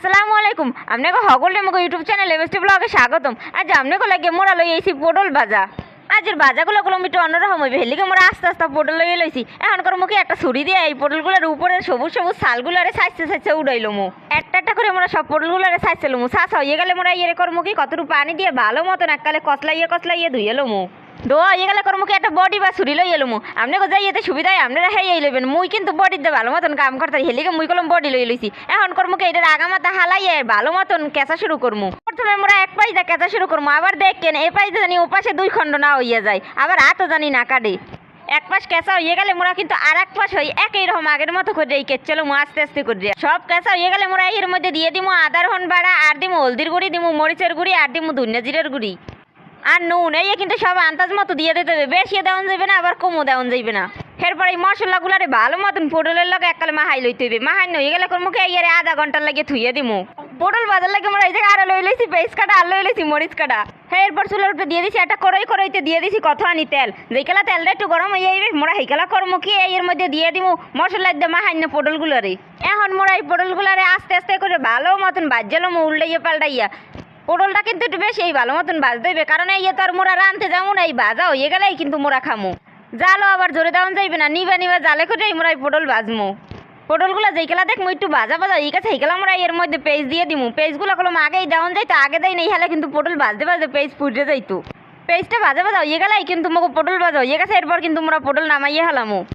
আসসালামু আলাইকুম আপনাকে সকলে আমাকে ইউটিউব চ্যানেল এমএসটি ব্লগে স্বাগতম। আজ আপনাকে লাগে মোরা লই এসি পটল ভাজা। আজের ভাজাগুলো গুলো একটু অন্যরকম হইবে হেলিকে মোরা আস্তে আস্তে পটল লইয়ে লইছি। এখন করে মুখে একটা ছুরি দিয়ে এই পটলগুলোর উপরে সবুজ সবুজ শালগুলারে সাইজতে সাইজতে উড়াইলো মু। একটা একটা করে মোরা সব পটলগুলারে সাইজছিল মু। সাস হয়ে গেলে মোরা ইয়ে কর মুখে কতটুকু পানি দিয়ে ভালো মতন এককালে কসলাইয়ে কসলাইয়ে ধুইলো মু। দো ইয়ে গেলে কর মুখে একটা বডি বা ছুরি লই এলো মু আপনি যাই, এতে সুবিধা হয় আপনারা হেই এই লইবেন। মুই কিন্তু বডি দিয়ে ভালো মতন কাম করতে হেলিকে মুই কলম বডি লই লইছি। এখন কর মুখে এটার আগা মাথা হালাইয়ে ভালো মতন কেঁচা শুরু করমু। প্রথমে মোরা এক পাশ দিয়ে কেঁচা শুরু করমু, আবার দেখেন পাশ দিয়ে জানি ও পাশে দুই খণ্ড না হইয়া যায়। আবার হাতও জানি না কাটে। এক পাশ কেঁচা হয়ে গেলে মোরা কিন্তু আর এক পাশ হই একই রকম আগের মতো করে এই কেচলো মু আস্তে আস্তে করে সব কেঁচা হয়ে গেলে মোরা এর মধ্যে দিয়ে দিমু আদার হন বাড়া, আর দিমু হলদির গুঁড়ি, দিমু মরিচের গুঁড়ি, আর দিমু ধনিয়া জিরের গুঁড়ি। আর নুন, এই কিন্তু সব আন্দাজ মতো দিয়ে দিতে হবে। বেশি দেওয়ান যাবে না, আবার কমও দেওয়ান যাবে না। এরপর এই মশলাগুলারে ভালো মতন পটলের লগে এককালে মাহাই লইতে হবে মাহাই নই গেলে কোন মুখে ইয়ারে আধা ঘণ্টার লাগে থুইয়ে দিমু। পটল বাজার লাগে আমরা এই জায়গায় আরও লই লইছি পেস্ট কাটা, আর লই লইছি, মরিচ কাটা। হ্যাঁ এরপর চুলের উপরে দিয়ে দিছি, একটা কড়াই কড়াইতে দিয়ে দিছি কত আনি তেল যেইকালা তেলটা একটু গরম হয়ে যাবে মোরা হেইকালা করমু কি এর মধ্যে দিয়ে দিমু মশলা দিয়ে মাহাই না পটলগুলারে। এখন মোরা এই পটলগুলারে আস্তে আস্তে করে ভালো মতন বাজ্যালো উল্টাইয়া পাল্টাইয়া। পটলটা কিন্তু একটু বেশি এই ভালো মতন ভাজতে হইবে, কারণ এই তো আর মোরা রানতে যাব না, এই ভাজা হয়ে গেলেই কিন্তু মোরা খামু। জালও আবার জোরে দেওয়ান যাইবে না, নিবা নিবা জালে করে মোরা এই পটল ভাজমু। পটলগুলো যেইকেলা দেখমু, একটু ভাজা ভাজা এই কাছে এইকেলা আমরা এর মধ্যে পেজ দিয়ে দিমু। পেজগুলো কলম আগেই দেওয়ান যাইতো, আগে দেয় নেই হলে কিন্তু পটল ভাজতে ভাজতে পেজ ফুটে যাইতো। পেজটা ভাজা ভাজা হয়ে গেলাই কিন্তু মোকে পটল ভাজা হয়ে গেছে, এরপর কিন্তু মোরা পটল নামাইয়ে হালামু।